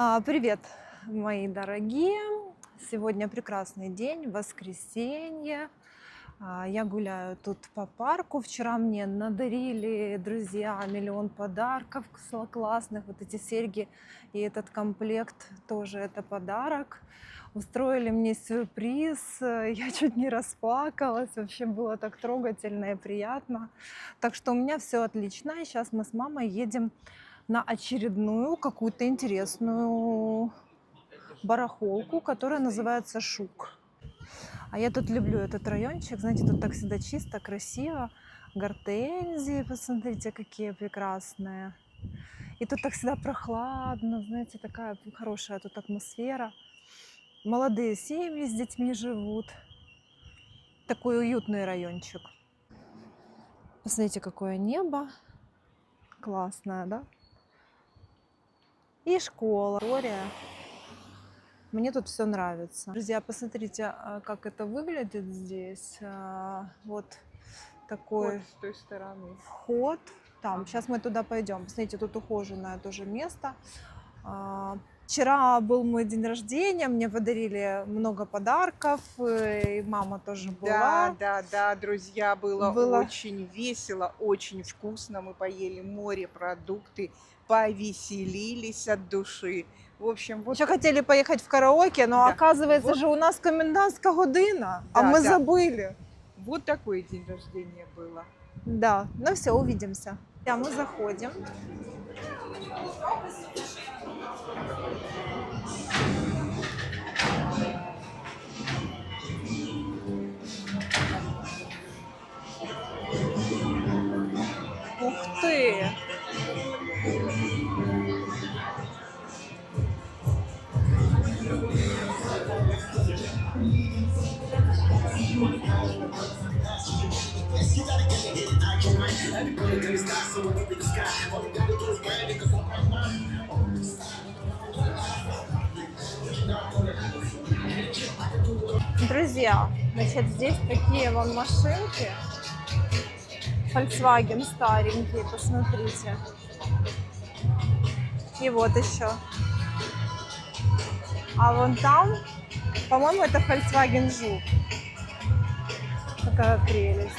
А, Привет, мои дорогие! Сегодня прекрасный день, воскресенье. А, Я гуляю тут по парку. Вчера мне надарили друзья миллион подарков классных. Вот эти серьги и этот комплект тоже это подарок. Устроили мне сюрприз. Я чуть не расплакалась. Вообще было так трогательно и приятно. Так что у меня все отлично. И сейчас мы с мамой едем на очередную какую-то интересную барахолку, которая называется Шук. А я тут люблю этот райончик. Знаете, тут так всегда чисто, красиво. Гортензии, посмотрите, какие прекрасные. И тут так всегда прохладно, знаете, такая хорошая тут атмосфера. Молодые семьи с детьми живут. Такой уютный райончик. Посмотрите, какое небо. Классное, да? И школа. История. Мне тут все нравится. Друзья, посмотрите, а, как это выглядит здесь. А, Вот такой Вот с той стороны. вход. Там, сейчас мы туда пойдем. Посмотрите, тут ухоженное тоже место. А, Вчера был мой день рождения, мне подарили много подарков, э, и мама тоже была. Да, да, да, друзья, было, Было. очень весело, очень вкусно. Мы поели морепродукты, повеселились от души. В общем, вот Еще хотели поехать в караоке, но Да. оказывается Вот. же у нас комендантская година, а Да, мы да. забыли. вот такой день рождения было. Да, ну все, увидимся. Да, мы заходим. Друзья, значит, здесь такие вон машинки. Volkswagen старенькие, посмотрите. И вот еще. А вон там, по-моему, это Volkswagen Жук. Какая прелесть.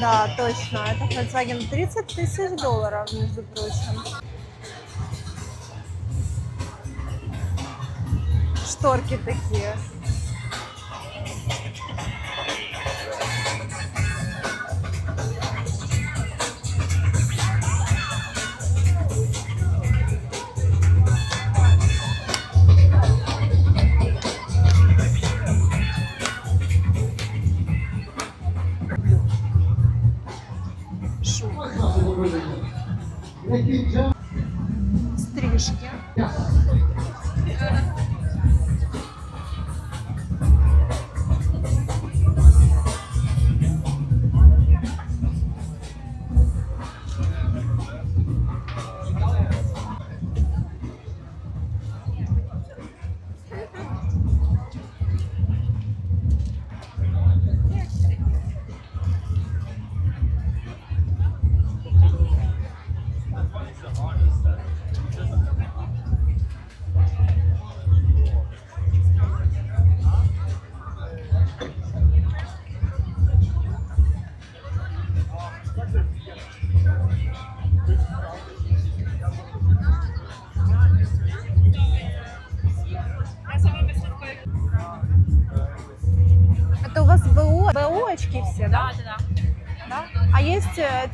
Да, точно. Это Volkswagen 30 тысяч долларов, между прочим. Шторки такие.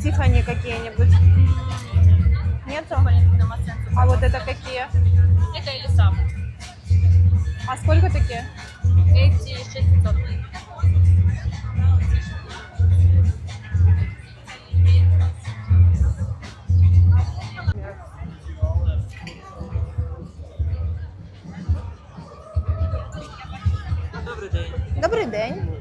Тифани какие-нибудь? Нету? А вот это какие? Это Элиса. А сколько такие? Эти 600. Добрий день. А?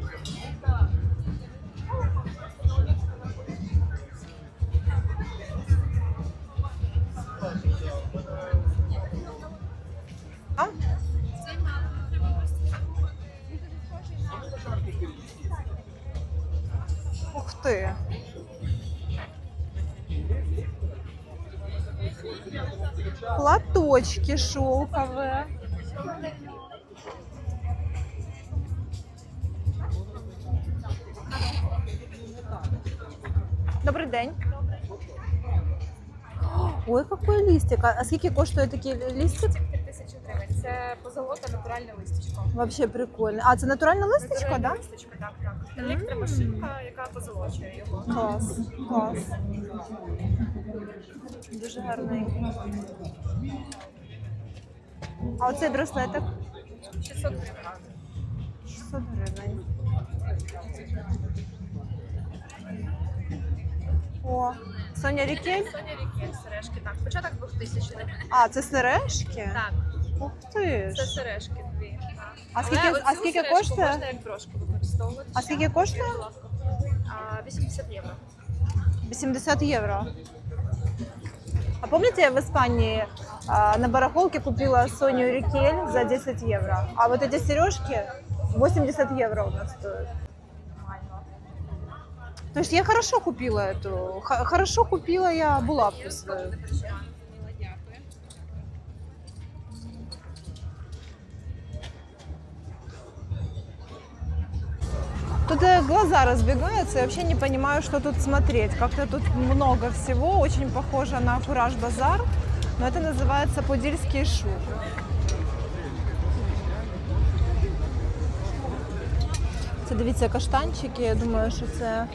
Ух ти. Платочки шелковые. Добрий день. Ой, який листик. А скільки коштує такий листик? Тисячу гривень. Це позолота натуральне листячко. Вообще прикольно. А це натуральна листочка, Натуральне так? листячко, так, так. Електромашинка, яка позолочує його. Клас, клас. Дуже гарний. А оцей браслетик 600 гривень. 600 гривень. О, Соня Рікель. Соня Рікель, сережки, так. Початок 2000 х А, це сережки? Так, Ух ти це сережки. А Але скільки, а оцю скільки сережку коштує? Можна як брошку використовувати. А скільки коштує? Будь ласка. А, 80 євро. 80 євро. А помните, я в Испании а, на барахолке купила Соню Рикель за 10 евро, а вот эти сережки 80 евро у нас стоят. То есть я хорошо купила эту, х- хорошо купила я булавку свою. Тут э, глаза разбегаются, я вообще не понимаю, что тут смотреть. Как-то тут много всего, очень похоже на Кураж Базар, но это называется Подільський шуб. Це дивіться каштанчики. Я думаю, що це е,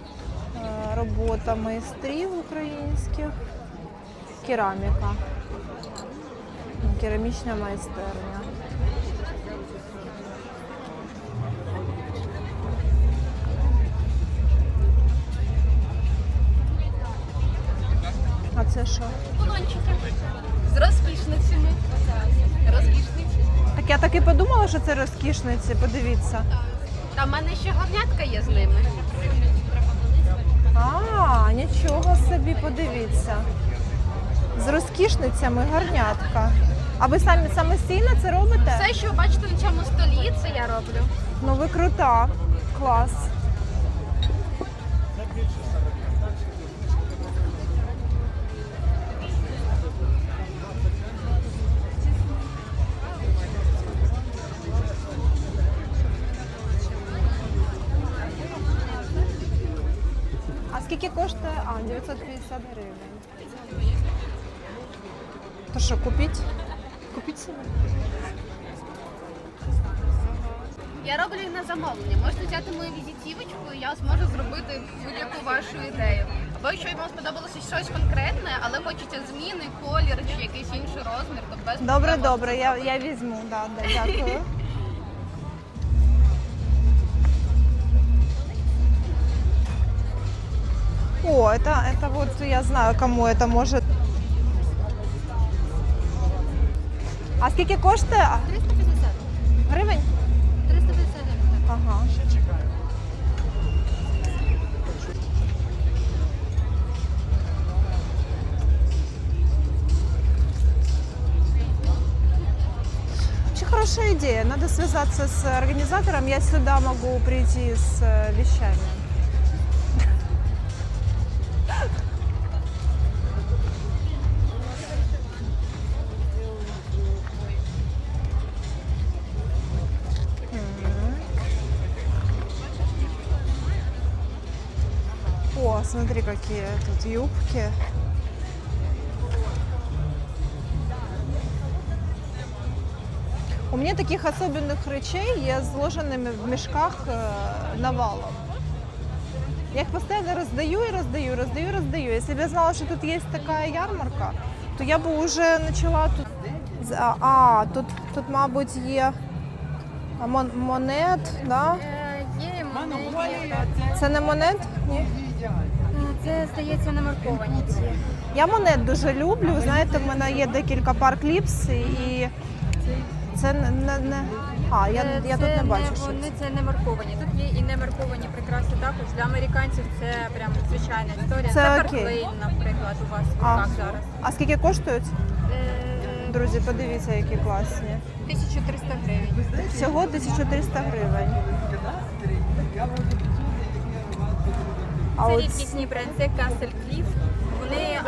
робота майстрів українських. Кераміка. Керамічна майстерня. Це що? Колончики з розкішницями. Розкішниці. Так я так і подумала, що це розкішниці. Подивіться. Та в мене ще горнятка є з ними. А, нічого собі, подивіться. З розкішницями гарнятка. А ви самі самостійно це робите? Все, що ви бачите на цьому столі, це я роблю. Ну ви крута. Клас. 950 гривень. То що, купіть? Купіть собі? Я роблю їх на замовлення. Можете взяти мою візитівочку, і я зможу зробити будь-яку вашу ідею. Або якщо вам сподобалося щось конкретне, але хочеться зміни, колір чи якийсь інший розмір, то без Добре, проблем добре, я, я візьму, да, да, дякую. О, это, это вот я знаю, кому это может. А скільки коштує? 350. Гривень? 350 гривень. Ага. Очень хорошая идея. Надо связаться с организатором. Я сюда могу прийти с э, вещами. Смотри, какие тут юбки. У меня таких особенных речей є зложеними в мішках е, навалом. Я їх постійно роздаю і роздаю, роздаю, роздаю. Якщо б я знала, що тут є така ярмарка, то я б вже почала тут. А, а тут, тут, мабуть, є мон- монет, да? Е. Це не монет? Ні. Це, здається, намарковані ці. Я монет дуже люблю. Знаєте, в мене є декілька пар кліпс і це не. не, не... А, я, Е, я тут не бачу, не, що вони це. це не марковані. Тут є і не марковані прикраси також. Для американців це прям звичайна історія. Це Це, окей. Барклейн, наприклад, у вас в руках зараз. А скільки коштують? Е, Друзі, подивіться, які класні. 1300 гривень. Всього 1300 гривень. А Це от рідкісний бренд, це Castle Cliff. Вони е,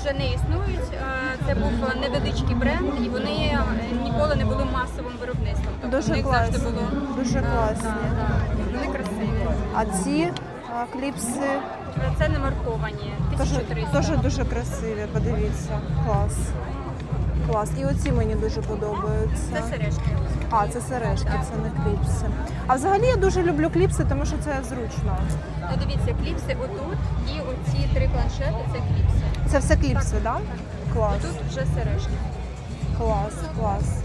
вже не існують. Е, це був невеличкий бренд, і вони е, ніколи не були масовим виробництвом. Тобто Дуже них завжди класні, було дуже е, класні. да, да, Вони красиві. А ці а, кліпси Це не марковані. теж, 1300. теж дуже красиві, подивіться. Клас. Клас. І оці мені дуже подобаються. Це сережки. А, це сережки, це не кліпси. А взагалі я дуже люблю кліпси, тому що це зручно. Ну дивіться, кліпси отут і оці три планшети це кліпси. Це все кліпси, так? Да? Клас. Тут вже сережки. Клас, клас.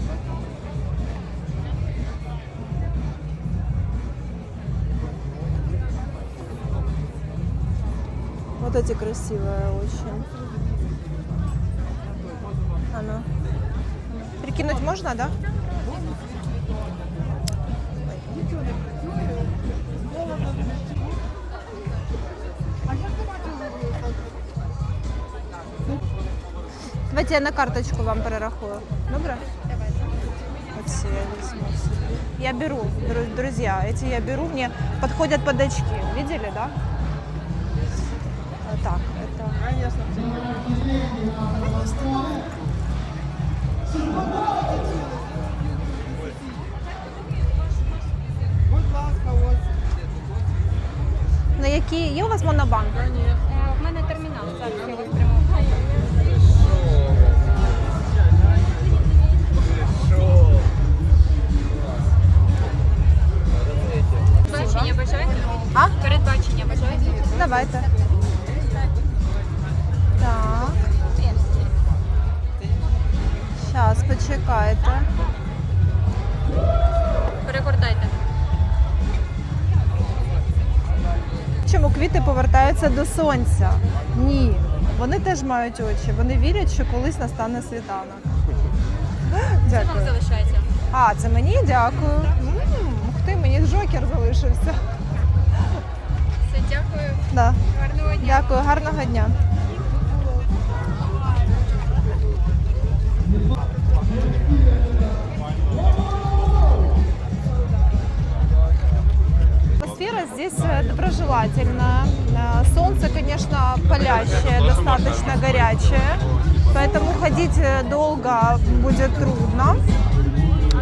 Вот эти красивые очень. А ну. Прикинуть можно, да? Давайте я на карточку вам перерахую. Добре? Оці я візьму собі. Я беру, дру- друзья, эти я беру, мне подходят под очки. Видели, да? А, Так, это... На Які є у вас монобанк? Е, У мене термінал зараз я прямо. Передбачення бажаєте? А? Передбачення бажаєте? Давайте. Квіти повертаються до сонця? Ні. Вони теж мають очі. Вони вірять, що колись настане світанок. Що вам Дякую. залишається. А, це мені дякую. М, Ух ти, мені жокер залишився. Все, дякую. Да. Гарного дня. Дякую, гарного дня. Атмосфера здесь э, доброжелательная. Э, Солнце, конечно, палящее, достаточно горячее, поэтому ходить э, долго будет трудно.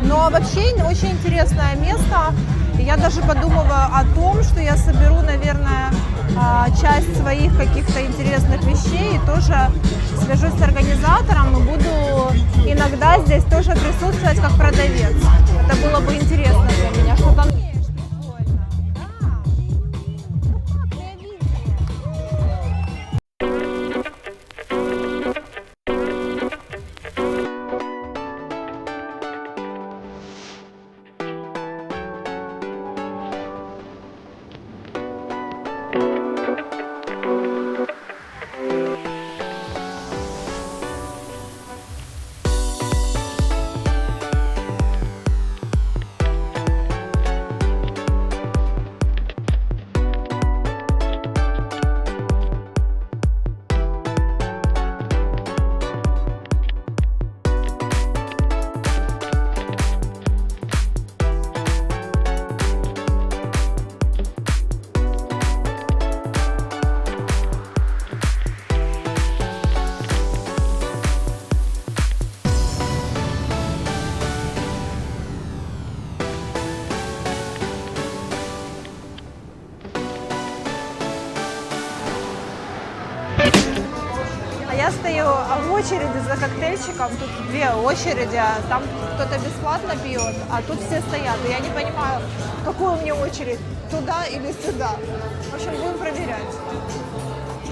Но вообще очень интересное место. Я даже подумываю о том, что я соберу, наверное, а, часть своих каких-то интересных вещей и тоже свяжусь с организатором и буду иногда здесь тоже присутствовать как продавец. Это было бы интересно для меня. Что там очереди за коктейльчиком. Тут две очереди. а Там кто-то бесплатно пьет, а тут все стоят. И я не понимаю, какую мне очередь, туда или сюда. В общем, будем проверять.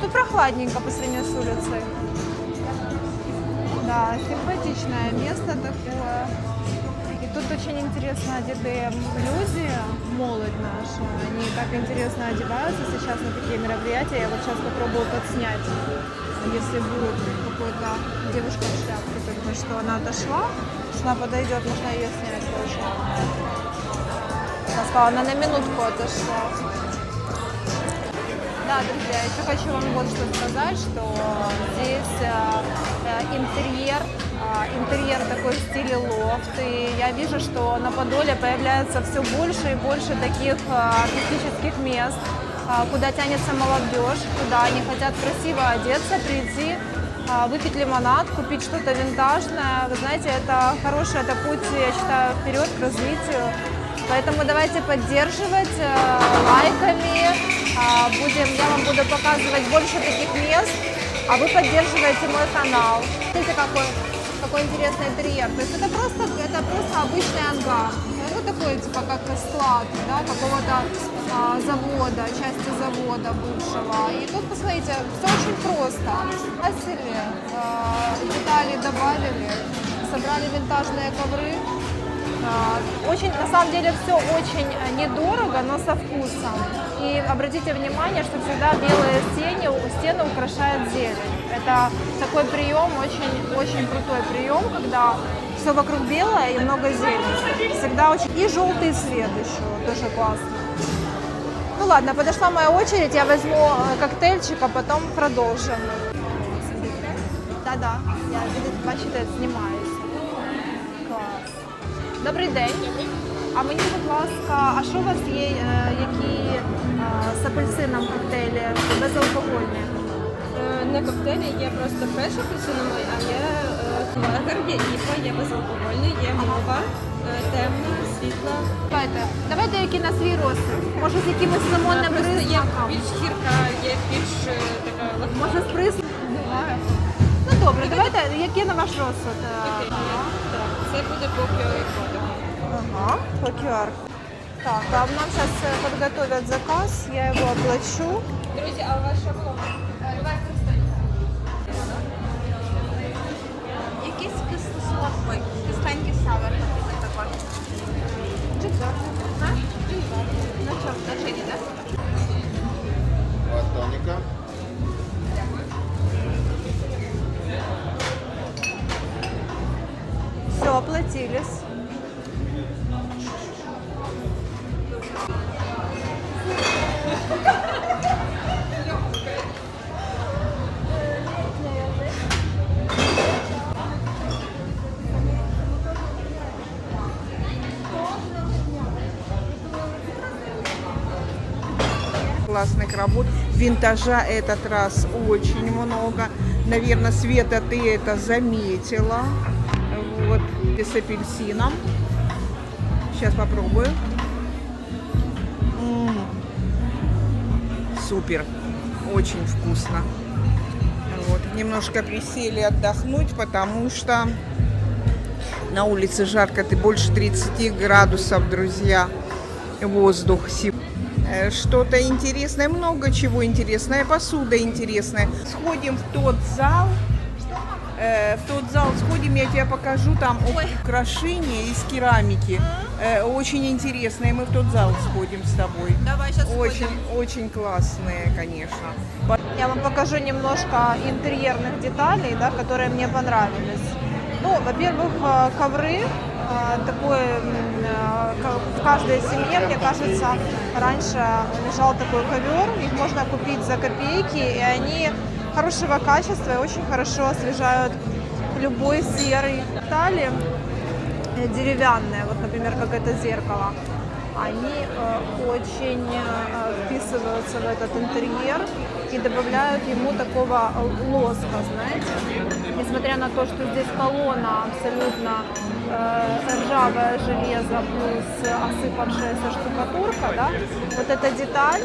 Тут прохладненько по сравнению с улицей. Да, симпатичное место такое. И тут очень интересно одетые люди, молодь наша. Они так интересно одеваются сейчас на такие мероприятия. Я вот сейчас попробую подснять, если будет какой-то девушка в шляпке, только что она отошла. Если она подойдет, можно ее снять тоже. Она сказала, она на минутку отошла. Да, друзья, еще хочу вам вот что сказать, что здесь э, э, интерьер, э, интерьер такой в стиле лофт, и я вижу, что на Подоле появляется все больше и больше таких э, артистических мест, э, куда тянется молодежь, куда они хотят красиво одеться, прийти выпить лимонад, купить что-то винтажное. Вы знаете, это хороший это путь, я считаю, вперед к развитию. Поэтому давайте поддерживать э, лайками. А, Будем, я вам буду показывать больше таких мест, а вы поддерживаете мой канал. Смотрите, какой, какой интересный интерьер. То есть это просто, это просто обычный ангар. Такой, типа, как склад, да, какого-то а, завода, части завода бывшего. И тут, посмотрите, все очень просто. Красили, а, детали добавили, собрали винтажные ковры. А, Очень, на самом деле, все очень э, недорого, но со вкусом. И обратите внимание, что всегда белые стены, стены украшает зелень. Это такой прием, очень, очень крутой прием, когда все вокруг белое и много зелени. Всегда очень... И желтый цвет еще, тоже классно. Ну ладно, подошла моя очередь, я возьму э, коктейльчик, а потом продолжим. Да-да, я, бачите, знімаюся. Клас. Добрий день. А мені, будь ласка, а що у вас є, е, які е, з апельсином коктейлі безалкогольні? Е, Не коктейлі, є просто фреш апельсиновий, а є легер, є іпа, є безалкогольний, є мова, е, темна, світла. Давайте, давайте які на свій розсуд. Може з якимось лимонним Просто є більш гірка, є більш е, така легка. Може з присмаком? Ну добре, давайте, які на ваш розсуд? Е, Окей. Так, це буде по QR-коду. Ага, по QR. Так, а нам сейчас подготовят заказ, я его оплачу. Друзі, а у вас що було? Все, оплатились. Винтажа этот раз очень много. Наверное, Света, ты это заметила. Вот, с апельсином. Сейчас попробую. М, Супер. Очень вкусно. Вот. Немножко присели отдохнуть, потому что на улице жарко, ты больше 30 градусов, друзья. Воздух сип. Э, Что-то интересное, много чего интересное, посуда интересная. Сходим в тот зал, э, в тот зал сходим, я тебе покажу, там украшения из керамики. Э, очень интересные, мы в тот зал сходим с тобой. Давай сейчас Очень, очень классные, конечно. Я вам покажу немножко интерьерных деталей, да, которые мне понравились. Ну, во-первых, э, ковры. Э, Такой м, э, в каждой семье, мне кажется, раньше лежал такой ковер. Их можно купить за копейки, и они хорошего качества и очень хорошо освежают любой серый. Детали деревянные, вот, например, как это зеркало, они э, очень вписываются в этот интерьер и добавляют ему такого лоска, знаете. Несмотря на то, что здесь колонна абсолютно э, ржавое железо плюс осыпавшаяся штукатурка, да, вот эта деталь,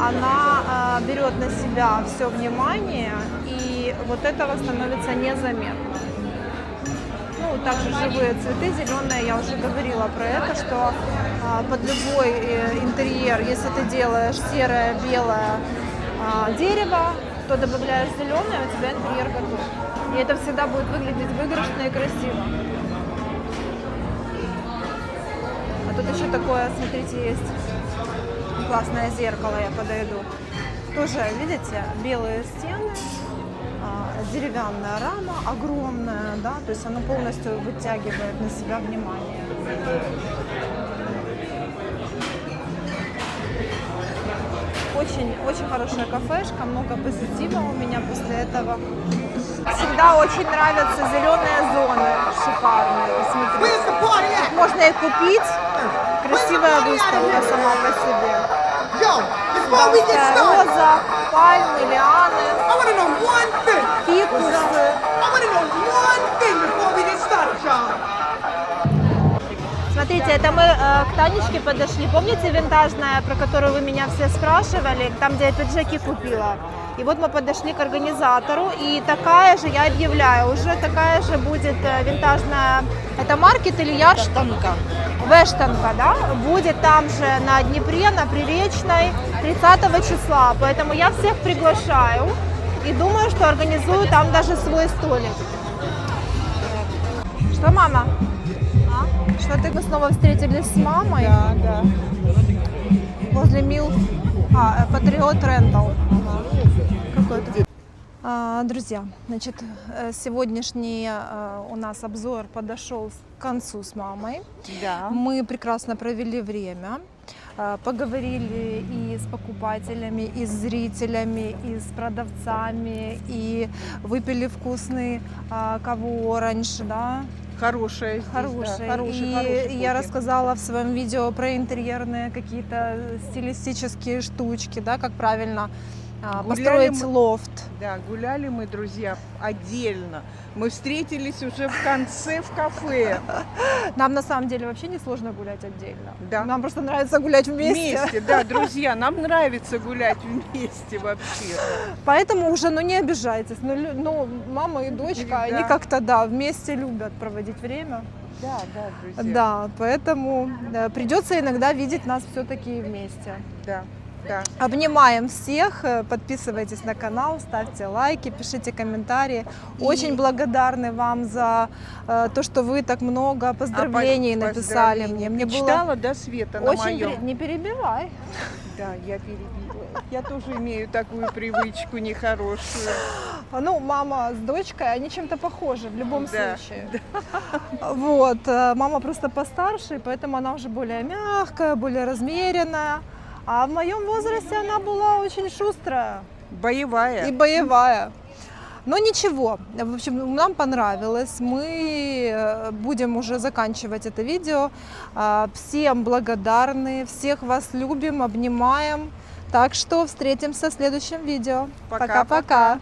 она э, берет на себя все внимание, и вот этого становится незаметно. Ну, также живые цветы зеленые, я уже говорила про это, что а, под любой э, интерьер, если ты делаешь серое, белое а, дерево, то добавляешь зеленое, у тебя интерьер готов. И это всегда будет выглядеть выигрышно и красиво. А тут еще такое, смотрите, есть классное зеркало, я подойду. Тоже, видите, белые стены, а, деревянная рама огромная, да, то есть оно полностью вытягивает на себя внимание. Очень, очень хорошая кафешка, много позитива у меня после этого. Всегда очень нравятся зеленые зоны, шикарные, смотрите. Тут Можно их купить, красивая выставка сама по себе. Started, роза, пальмы, лианы, I Смотрите, это мы э, к Танечке подошли. Помните винтажная, про которую вы меня все спрашивали, там, где я пиджаки купила? И вот мы подошли к организатору, и такая же, я объявляю, уже такая же будет э, винтажная, это маркет или яш? Вештанка. Вештанка, да? Будет там же на Днепре, на Приречной 30 числа. Поэтому я всех приглашаю и думаю, что организую там даже свой столик. Что, мама? Что ты снова встретились с мамой? Да, да. Возле Мил... А, э, Патриот Рентал. Какой-то. А, Друзья, значит, э, сегодняшний э, у нас обзор подошел к концу с мамой. Да. Мы прекрасно провели время, поговорили и с покупателями, и с зрителями, и с продавцами, и выпили вкусный а, каву оранж, да, Хорошая здесь, хороший. да, хороший, и хороший я рассказала в своем видео про интерьерные какие-то стилистические штучки, да, как правильно Гуляли построить мы- лофт. Да, гуляли мы, друзья, отдельно. Мы встретились уже в конце в кафе. Нам на самом деле вообще не сложно гулять отдельно. Да. Нам просто нравится гулять вместе. Вместе, да, друзья, нам нравится гулять вместе вообще. Поэтому уже, ну не обижайтесь. Ну, ну, мама и дочка, Да. они как-то, да, вместе любят проводить время. Да, да, друзья. Да, поэтому э, придется иногда видеть нас все-таки вместе. Да, да. Обнимаем всех, подписывайтесь на канал, ставьте лайки, пишите комментарии. Очень благодарны вам за э, то, что вы так много поздравлений А написали поздравления. мне. Мне было Читала, да, Света, на очень моем? при- не перебивай. Да, я перебила. Я тоже имею такую привычку нехорошую. А, Ну, мама с дочкой, они чем-то похожи в любом Да, случае. Вот, э, мама просто постарше, и поэтому она уже более мягкая, более размеренная. А в моем возрасте она была очень шустрая. Боевая. и боевая. Но ничего, в общем, нам понравилось. Мы э, будем уже заканчивать это видео. А, Всем благодарны, всех вас любим, обнимаем. Так что встретимся в следующем видео. Пока-пока. Пока-пока.